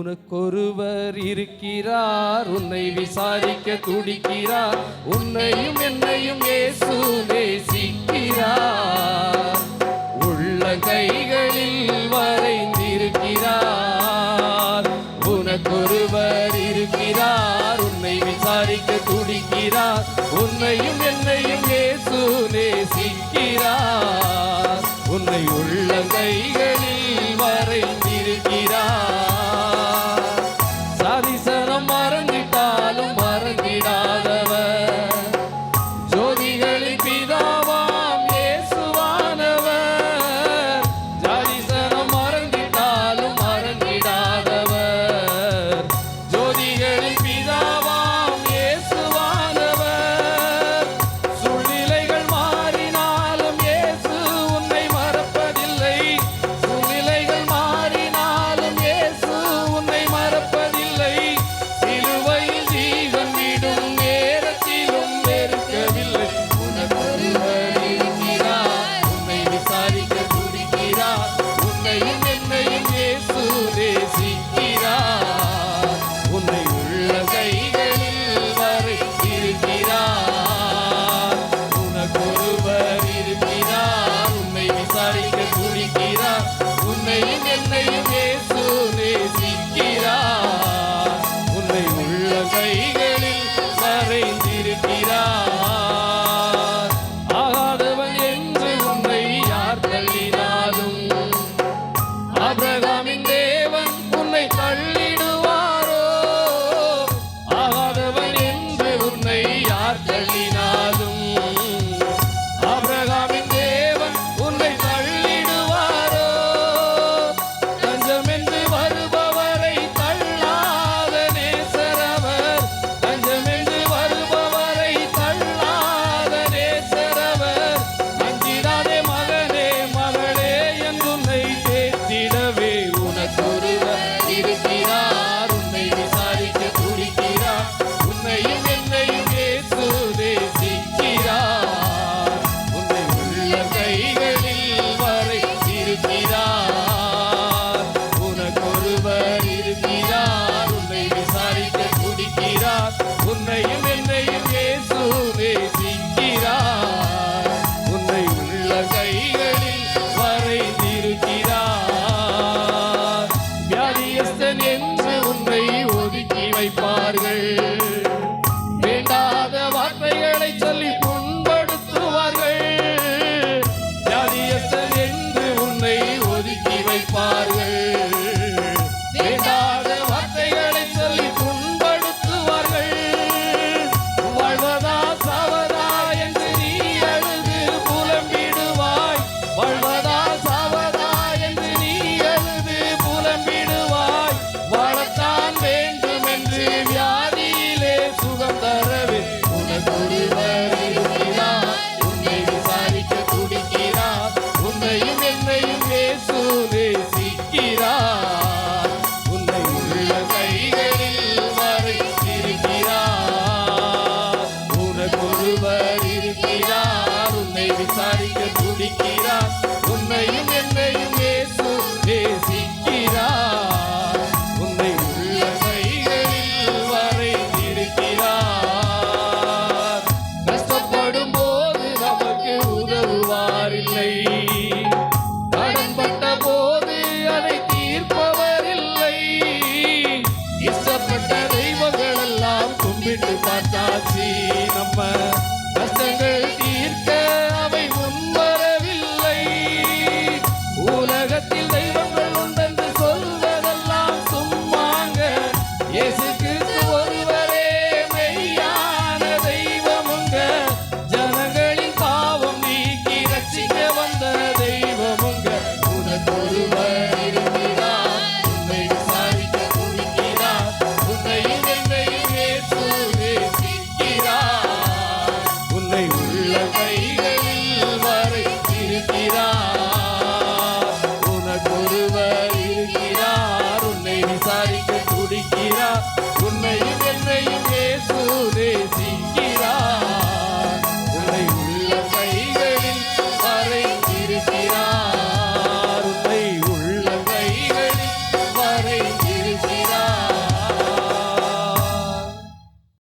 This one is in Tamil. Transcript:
உனக்கொருவர் இருக்கிறார் உன்னை விசாரிக்க துடிக்கிறார் உன்னையும் என்னையும் ஏசு நேசிக்கிறார். உள்ள கைகளில் வரைந்திருக்கிறார். உனக்கொருவர் இருக்கிறார் உன்னை விசாரிக்க துடிக்கிறார் உன்னையும் என்னையும் ஏசு நேசிக்கிறார். உன்னை உள்ள கைகளில் வரைந்திருக்கிறார். ஒதுக்கி வைப்பார்கள். வேண்டாம் ஒருவர் இருக்கிறார் உன்னை விசாரிக்க துடிக்கிறார். உன்னையும் என்னையும் நேசு நேசிக்க